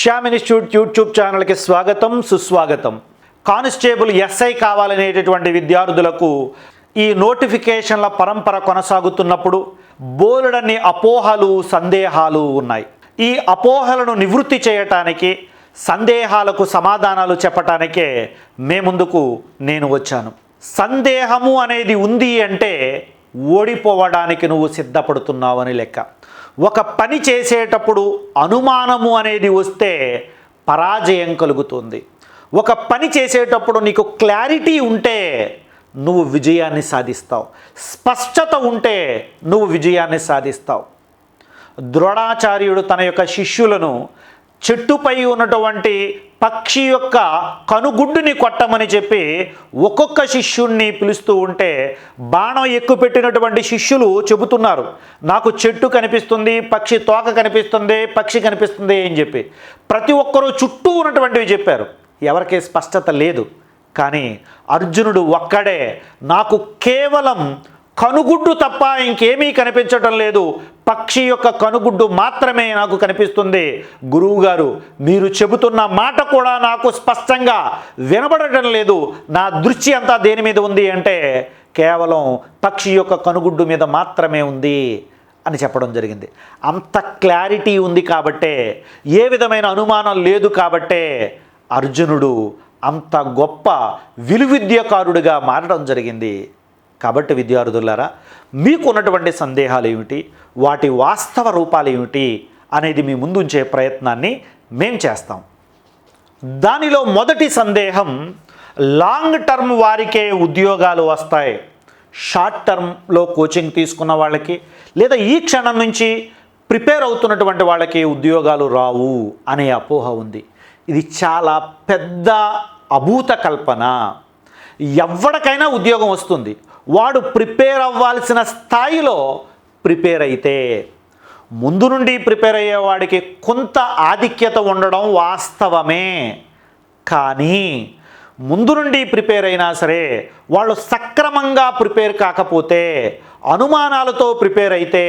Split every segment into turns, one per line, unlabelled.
Shyam institute YouTube ఛానల్కి స్వాగతం సుస్వాగతం. కానిస్టేబుల్ ఎస్ఐ కావాలనేటటువంటి విద్యార్థులకు ఈ నోటిఫికేషన్ల పరంపర కొనసాగుతున్నప్పుడు బోలెడన్ని అపోహలు సందేహాలు ఉన్నాయి. ఈ అపోహలను నివృత్తి చేయటానికి సందేహాలకు సమాధానాలు చెప్పటానికే మే ముందుకు నేను వచ్చాను. సందేహము అనేది ఉంది అంటే ఓడిపోవడానికి నువ్వు సిద్ధపడుతున్నావని లెక్క. ఒక పని చేసేటప్పుడు అనుమానము అనేది వస్తే పరాజయం కలుగుతుంది. ఒక పని చేసేటప్పుడు నీకు క్లారిటీ ఉంటే నువ్వు విజయాన్ని సాధిస్తావు. స్పష్టత ఉంటే నువ్వు విజయాన్ని సాధిస్తావు. ద్రోణాచార్యుడు తన యొక్క శిష్యులను చెట్టుపై ఉన్నటువంటి పక్షి యొక్క కనుగుడ్డుని కొట్టమని చెప్పి ఒక్కొక్క శిష్యుణ్ణి పిలుస్తూ ఉంటే బాణం ఎక్కువ పెట్టినటువంటి శిష్యులు చెబుతున్నారు నాకు చెట్టు కనిపిస్తుంది పక్షి తోక కనిపిస్తుంది పక్షి కనిపిస్తుంది అని చెప్పి. ప్రతి ఒక్కరూ చుట్టూ ఉన్నటువంటివి చెప్పారు. ఎవరికీ స్పష్టత లేదు. కానీ అర్జునుడు ఒక్కడే నాకు కేవలం కనుగుడ్డు తప్ప ఇంకేమీ కనిపించటం లేదు. పక్షి యొక్క కనుగుడ్డు మాత్రమే నాకు కనిపిస్తుంది. గురువుగారు మీరు చెబుతున్న మాట కూడా నాకు స్పష్టంగా వినబడటం లేదు. నా దృష్టి అంతా దేని మీద ఉంది అంటే కేవలం పక్షి యొక్క కనుగుడ్డు మీద మాత్రమే ఉంది అని చెప్పడం జరిగింది. అంత క్లారిటీ ఉంది కాబట్టే ఏ విధమైన అనుమానం లేదు కాబట్టే అర్జునుడు అంత గొప్ప విలువిద్యకారుడిగా మారడం జరిగింది. కాబట్టి విద్యార్థులారా మీకు ఉన్నటువంటి సందేహాలు ఏమిటి వాటి వాస్తవ రూపాలు ఏమిటి అనేది మీ ముందుంచే ప్రయత్నాన్ని మేం చేస్తాం. దానిలో మొదటి సందేహం లాంగ్ టర్మ్ వారికే ఉద్యోగాలు వస్తాయి. షార్ట్ టర్మ్లో కోచింగ్ తీసుకున్న వాళ్ళకి లేదా ఈ క్షణం నుంచి ప్రిపేర్ అవుతున్నటువంటి వాళ్ళకి ఉద్యోగాలు రావు అనే అపోహ ఉంది. ఇది చాలా పెద్ద అభూత కల్పన. ఎవరికైనా ఉద్యోగం వస్తుంది. వాడు ప్రిపేర్ అవ్వాల్సిన స్థాయిలో ప్రిపేర్ అయితే ముందు నుండి ప్రిపేర్ అయ్యేవాడికి కొంత ఆధిక్యత ఉండడం వాస్తవమే. కానీ ముందు నుండి ప్రిపేర్ అయినా సరే వాళ్ళు సక్రమంగా ప్రిపేర్ కాకపోతే అనుమానాలతో ప్రిపేర్ అయితే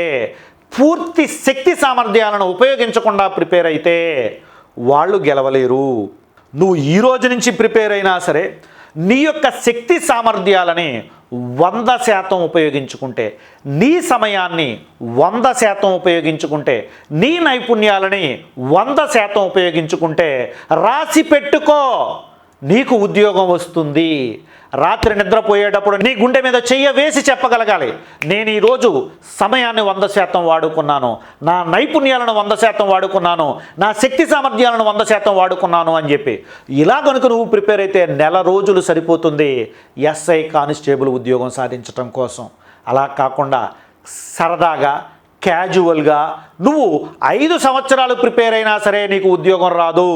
పూర్తి శక్తి సామర్థ్యాలను ఉపయోగించకుండా ప్రిపేర్ అయితే వాళ్ళు గెలవలేరు. నువ్వు ఈ రోజు నుంచి ప్రిపేర్ అయినా సరే నీ యొక్క శక్తి సామర్థ్యాలని వంద శాతం ఉపయోగించుకుంటే నీ సమయాన్ని వంద శాతం ఉపయోగించుకుంటే నీ నైపుణ్యాలని వంద శాతం ఉపయోగించుకుంటే రాసి పెట్టుకో. నీకు ఉద్యోగం వస్తుంది. రాత్రి నిద్రపోయేటప్పుడు నీ గుండె మీద చెయ్య వేసి చెప్పగలగాలి. నేను ఈరోజు సమయాన్ని వంద శాతం వాడుకున్నాను. నా నైపుణ్యాలను వంద శాతం వాడుకున్నాను. నా శక్తి సామర్థ్యాలను వంద శాతం వాడుకున్నాను అని చెప్పి. ఇలా కనుక నువ్వు ప్రిపేర్ అయితే నెల రోజులు సరిపోతుంది. ఎస్ఐ కానిస్టేబుల్ ఉద్యోగం సాధించటం కోసం. అలా కాకుండా సరదాగా క్యాజువల్గా నువ్వు ఐదు సంవత్సరాలు ప్రిపేర్ అయినా సరే నీకు ఉద్యోగం రాదు.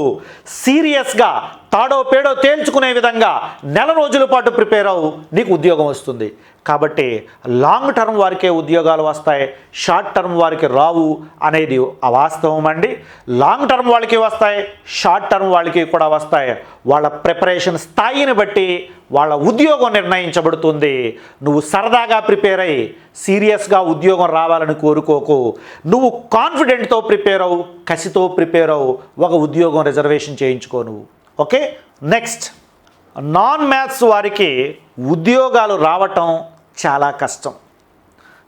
సీరియస్గా తాడో పేడో తేల్చుకునే విధంగా నెల రోజుల పాటు ప్రిపేర్ అవు నీకు ఉద్యోగం వస్తుంది. కాబట్టి లాంగ్ టర్మ్ వారికే ఉద్యోగాలు వస్తాయి షార్ట్ టర్మ్ వారికి రావు అనేది అవాస్తవం అండి. లాంగ్ టర్మ్ వాళ్ళకి వస్తాయి షార్ట్ టర్మ్ వాళ్ళకి కూడా వస్తాయి. వాళ్ళ ప్రిపరేషన్ స్థాయిని బట్టి వాళ్ళ ఉద్యోగం నిర్ణయించబడుతుంది. నువ్వు సరదాగా ప్రిపేర్ అయ్యి సీరియస్గా ఉద్యోగం రావాలని కోరుకోకు. నువ్వు కాన్ఫిడెంట్తో ప్రిపేర్ అవు కసితో ప్రిపేర్ అవు ఒక ఉద్యోగం రిజర్వేషన్ చేయించుకో నువ్వు. ఓకే? నెక్స్ట్. నాన్ మ్యాథ్స్ వారికి ఉద్యోగాలు రావటం చాలా కష్టం.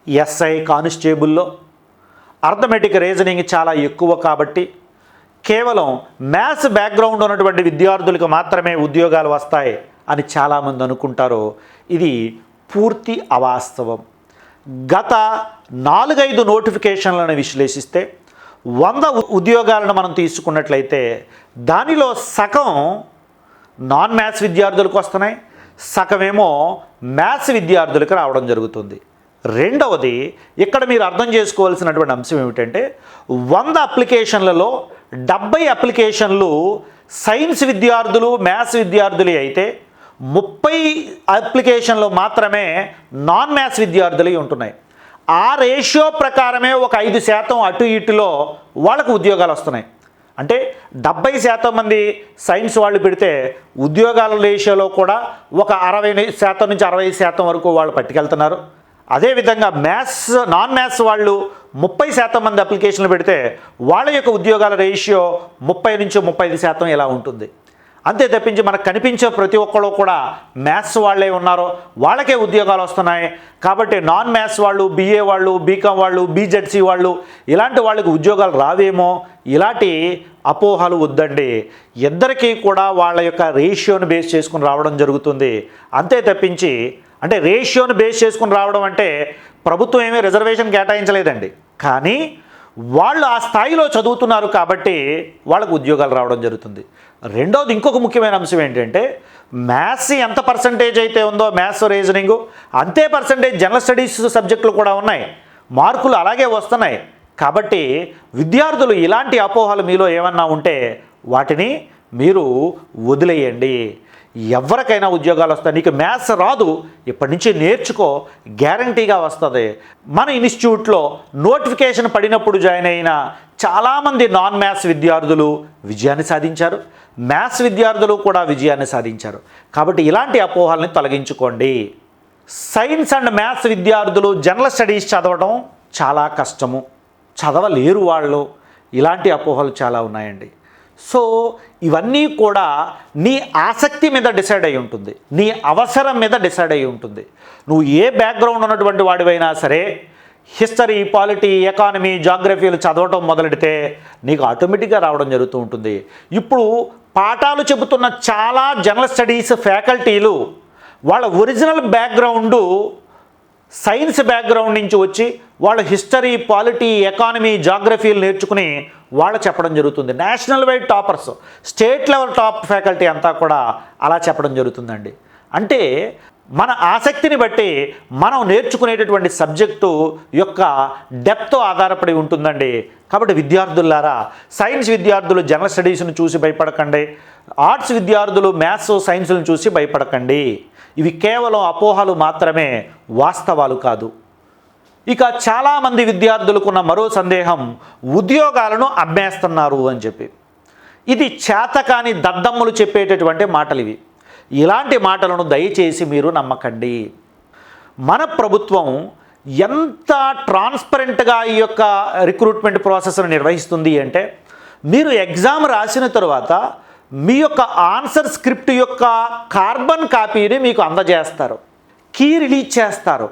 ఎస్ఐ కానిస్టేబుల్లో అర్థమెటిక్ రీజనింగ్ చాలా ఎక్కువ కాబట్టి కేవలం మ్యాథ్స్ బ్యాక్గ్రౌండ్ ఉన్నటువంటి విద్యార్థులకు మాత్రమే ఉద్యోగాలు వస్తాయి అని చాలామంది అనుకుంటారు ఇది పూర్తి అవాస్తవం. గత నాలుగైదు నోటిఫికేషన్లను విశ్లేషిస్తే వంద ఉద్యోగాలను మనం తీసుకున్నట్లయితే దానిలో సగం నాన్ మ్యాథ్స్ విద్యార్థులకు వస్తున్నాయి సగమేమో మ్యాథ్స్ విద్యార్థులకు రావడం జరుగుతుంది. రెండవది ఇక్కడ మీరు అర్థం చేసుకోవాల్సినటువంటి అంశం ఏమిటంటే వంద అప్లికేషన్లలో డెబ్బై అప్లికేషన్లు సైన్స్ విద్యార్థులు మ్యాథ్స్ విద్యార్థులు అయితే ముప్పై అప్లికేషన్లు మాత్రమే నాన్ మ్యాథ్స్ విద్యార్థులు ఉంటున్నాయి. ఆ రేషియో ప్రకారమే ఒక ఐదు శాతం అటు ఇటులో వాళ్ళకు ఉద్యోగాలు వస్తున్నాయి. అంటే డెబ్బై శాతం మంది సైన్స్ వాళ్ళు పెడితే ఉద్యోగాల రేషియోలో కూడా ఒక అరవై శాతం నుంచి అరవై శాతం వరకు వాళ్ళు పట్టుకెళ్తున్నారు. అదేవిధంగా మ్యాథ్స్ నాన్ మ్యాథ్స్ వాళ్ళు ముప్పై శాతం మంది అప్లికేషన్లు పెడితే వాళ్ళ యొక్క ఉద్యోగాల రేషియో ముప్పై నుంచి ముప్పై ఐదు శాతం ఇలా ఉంటుంది. అంతే తప్పించి మనకు కనిపించే ప్రతి ఒక్కళ్ళు కూడా మ్యాథ్స్ వాళ్ళే ఉన్నారో. వాళ్ళకే ఉద్యోగాలు వస్తున్నాయి. కాబట్టి నాన్ మ్యాథ్స్ వాళ్ళు బీఏ వాళ్ళు బీకామ్ వాళ్ళు బీజెడ్సీ వాళ్ళు ఇలాంటి వాళ్ళకి ఉద్యోగాలు రావేమో? ఇలాంటి అపోహలు వద్దండి. ఇద్దరికీ కూడా వాళ్ళ యొక్క రేషియోను బేస్ చేసుకుని రావడం జరుగుతుంది. అంతే తప్పించి అంటే రేషియోను బేస్ చేసుకుని రావడం అంటే ప్రభుత్వం ఏమీ రిజర్వేషన్ కేటాయించలేదండి. కానీ వాళ్ళు ఆ స్థాయిలో చదువుతున్నారు కాబట్టి వాళ్ళకు ఉద్యోగాలు రావడం జరుగుతుంది. రెండవది ఇంకొక ముఖ్యమైన అంశం ఏంటంటే మ్యాథ్స్ ఎంత పర్సంటేజ్ అయితే ఉందో మ్యాథ్స్ రీజనింగ్ అంతే పర్సంటేజ్ జనరల్ స్టడీస్ సబ్జెక్టులు కూడా ఉన్నాయి. మార్కులు అలాగే వస్తున్నాయి. కాబట్టి విద్యార్థులు ఇలాంటి అపోహలు మీలో ఏమన్నా ఉంటే వాటిని మీరు వదిలేయండి. ఎవరికైనా ఉద్యోగాలు వస్తాయి. నీకు మ్యాథ్స్ రాదు. ఇప్పటి నుంచి నేర్చుకో. గ్యారంటీగా వస్తుంది. మన ఇన్స్టిట్యూట్లో నోటిఫికేషన్ పడినప్పుడు జాయిన్ అయిన చాలామంది నాన్ మ్యాథ్స్ విద్యార్థులు విజయాన్ని సాధించారు. మ్యాథ్స్ విద్యార్థులు కూడా విజయాన్ని సాధించారు. కాబట్టి ఇలాంటి అపోహల్ని తొలగించుకోండి. సైన్స్ అండ్ మ్యాథ్స్ విద్యార్థులు జనరల్ స్టడీస్ చదవడం చాలా కష్టము. చదవలేరు వాళ్ళు. ఇలాంటి అపోహలు చాలా ఉన్నాయండి. సో ఇవన్నీ కూడా నీ ఆసక్తి మీద డిసైడ్ అయి ఉంటుంది. నీ అవసరం మీద డిసైడ్ అయి ఉంటుంది. నువ్వు ఏ బ్యాక్గ్రౌండ్ ఉన్నటువంటి వాడివైనా సరే హిస్టరీ పాలిటీ ఎకానమీ జాగ్రఫీలు చదవటం మొదలెడితే నీకు ఆటోమేటిక్గా రావడం జరుగుతూ ఉంటుంది. ఇప్పుడు పాఠాలు చెబుతున్న చాలా జనరల్ స్టడీస్ ఫ్యాకల్టీలు వాళ్ళ ఒరిజినల్ బ్యాక్గ్రౌండు సైన్స్ బ్యాక్గ్రౌండ్ నుంచి వచ్చి వాళ్ళ హిస్టరీ పాలిటీ ఎకానమీ జాగ్రఫీలు నేర్చుకుని వాళ్ళు చెప్పడం జరుగుతుంది. National wide toppers state level top faculty అంతా కూడా అలా చెప్పడం జరుగుతుందండి. అంటే మన ఆసక్తిని బట్టి మనం నేర్చుకునేటటువంటి సబ్జెక్టు యొక్క డెప్త్ ఆధారపడి ఉంటుందండి. కాబట్టి విద్యార్థులారా సైన్స్ విద్యార్థులు జనరల్ స్టడీస్ను చూసి భయపడకండి. ఆర్ట్స్ విద్యార్థులు మ్యాథ్స్ సైన్స్ను చూసి భయపడకండి. ఇవి కేవలం అపోహలు మాత్రమే వాస్తవాలు కాదు. ఇక చాలామంది విద్యార్థులకున్న మరో సందేహం ఉద్యోగాలను అమ్మేస్తున్నారు అని చెప్పి. ఇది చేతకాని దద్దమ్ములు చెప్పేటటువంటి మాటలు ఇవి. ఇలాంటి మాటలను దయచేసి మీరు నమ్మకండి. మన ప్రభుత్వం ఎంత ట్రాన్స్పరెంట్గా ఈ యొక్క రిక్రూట్మెంట్ ప్రాసెస్ను నిర్వహిస్తుంది అంటే మీరు ఎగ్జామ్ రాసిన తర్వాత మీ యొక్క ఆన్సర్ స్క్రిప్ట్ యొక్క కార్బన్ కాపీని మీకు అందజేస్తారు. కీ రిలీజ్ చేస్తారు.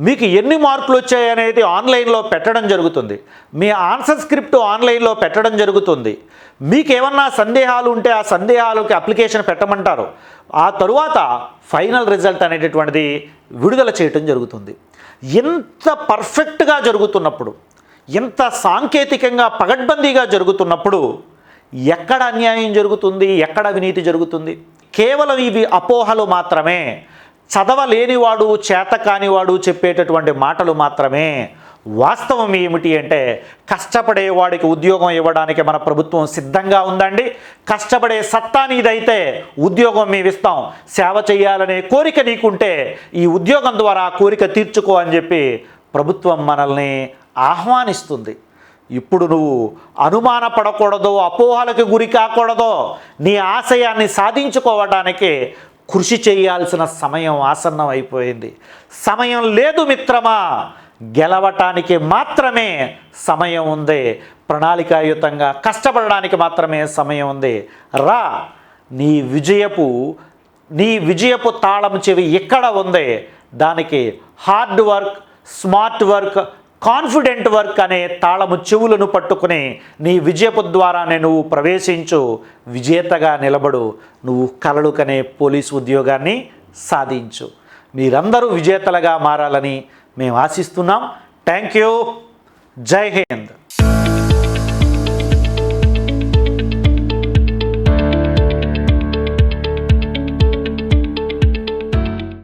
మీకు ఎన్ని మార్కులు వచ్చాయి అనేది ఆన్లైన్లో పెట్టడం జరుగుతుంది. మీ ఆన్సర్ స్క్రిప్ట్ ఆన్లైన్లో పెట్టడం జరుగుతుంది. మీకు ఏమన్నా సందేహాలు ఉంటే ఆ సందేహాలకి అప్లికేషన్ పెట్టమంటారు. ఆ తరువాత ఫైనల్ రిజల్ట్ అనేటటువంటిది విడుదల చేయటం జరుగుతుంది. ఎంత పర్ఫెక్ట్గా జరుగుతున్నప్పుడు ఎంత సాంకేతికంగా పగడ్బందీగా జరుగుతున్నప్పుడు ఎక్కడ అన్యాయం జరుగుతుంది? ఎక్కడ అవినీతి జరుగుతుంది? కేవలం ఇవి అపోహలు మాత్రమే. చదవలేనివాడు చేత కానివాడు చెప్పేటటువంటి మాటలు మాత్రమే. వాస్తవం ఏమిటి అంటే కష్టపడే వాడికి ఉద్యోగం ఇవ్వడానికి మన ప్రభుత్వం సిద్ధంగా ఉందండి. కష్టపడే సత్తా నీదైతే ఉద్యోగం మేము ఇస్తాం సేవ చేయాలనే కోరిక నీకుంటే ఈ ఉద్యోగం ద్వారా కోరిక తీర్చుకో అని చెప్పి ప్రభుత్వం మనల్ని ఆహ్వానిస్తుంది. ఇప్పుడు నువ్వు అనుమానపడకూడదు అపోహలకు గురి కాకూడదు. నీ ఆశయాన్ని సాధించుకోవడానికి కృషి చేయాల్సిన సమయం ఆసన్నం అయిపోయింది. సమయం లేదు మిత్రమా. గెలవటానికి మాత్రమే సమయం ఉంది. ప్రణాళికాయుతంగా కష్టపడడానికి మాత్రమే సమయం ఉంది. రా. నీ విజయపు నీ విజయపు తాళం చెవి ఎక్కడ ఉంది? దానికి hard work smart work confident work అనే తాళము చెవులను పట్టుకుని నీ విజయపు ద్వారానే నువ్వు ప్రవేశించు. విజేతగా నిలబడు. నువ్వు కలలు కనే పోలీస్ ఉద్యోగాన్ని సాధించు. మీరందరూ విజేతలుగా మారాలని మేము ఆశిస్తున్నాం. Thank you. జై హింద్.